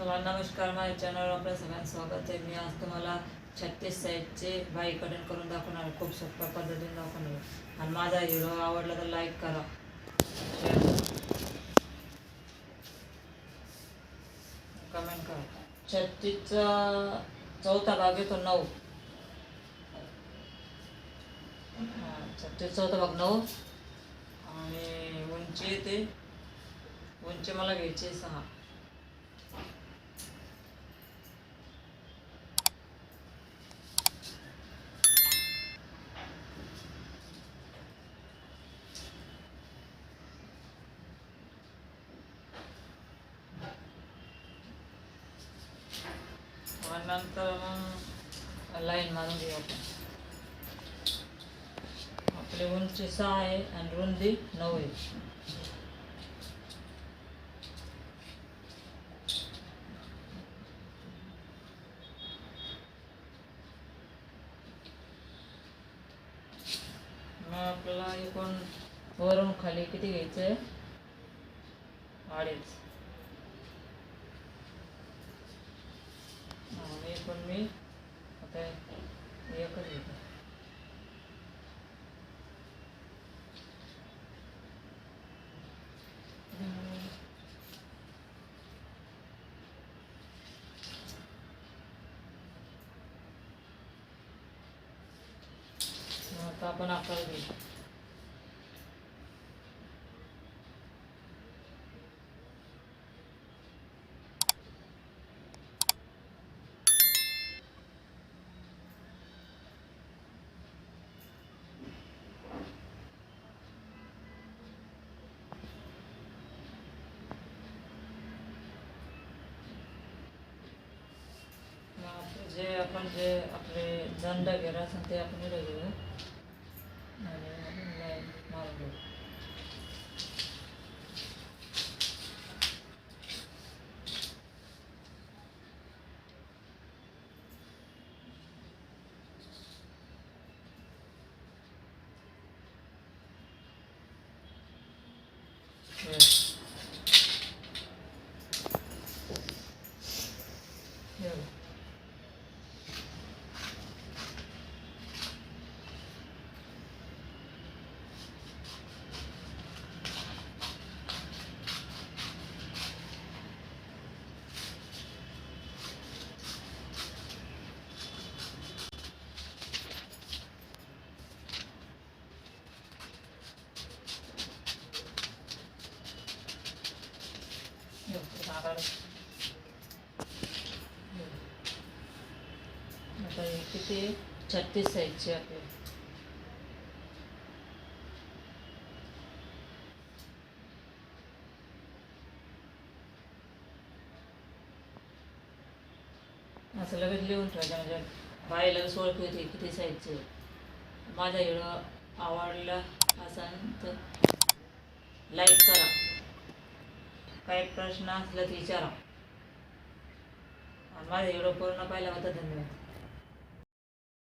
नमस्कार माझ्या चॅनलवर आपलं सगळ्यांचं स्वागत आहे. मी आज तुम्हाला छत्तीस साईजचे बाई कटिंग करून दाखवणार खूप सोप्या पद्धतीने दाखवणार आणि माझा व्हिडिओ आवडला तर लाईक करा. शेअर कमेंट करा. छत्तीसचा चौथा भाग येतो नऊ. छत्तीस चौथा भाग नऊ. आणि उंची येते. उंची मला घ्यायची आहे सहा. नंतर मग लाईन मारून घेऊ आपण. आपली उंची सहा आहे आणि रुंदी नऊ आहे. आपल्याला एकूण वरून खाली किती घ्यायचं आहे अडीच. आणि पण मी आता एकच घेतो. आता आपण आकार घेऊ मग आपलं जे आपण जे आपले दंड वगैरे असेल ते आपण इकडे घेऊ आणि आपण लाईन मारून घेऊ Yes. आता हे किती छत्तीस साईजचे आपले. असं लगेच लिहून ठेवायचं म्हणजे बाई लगेच ओळखू होती किती साईजचे. माझा व्हिडिओ आवडला असेल तर लाईक करा. काही प्रश्न असला तर विचारा. आणि माझा व्हिडिओ पूर्ण होतं धन्यवाद.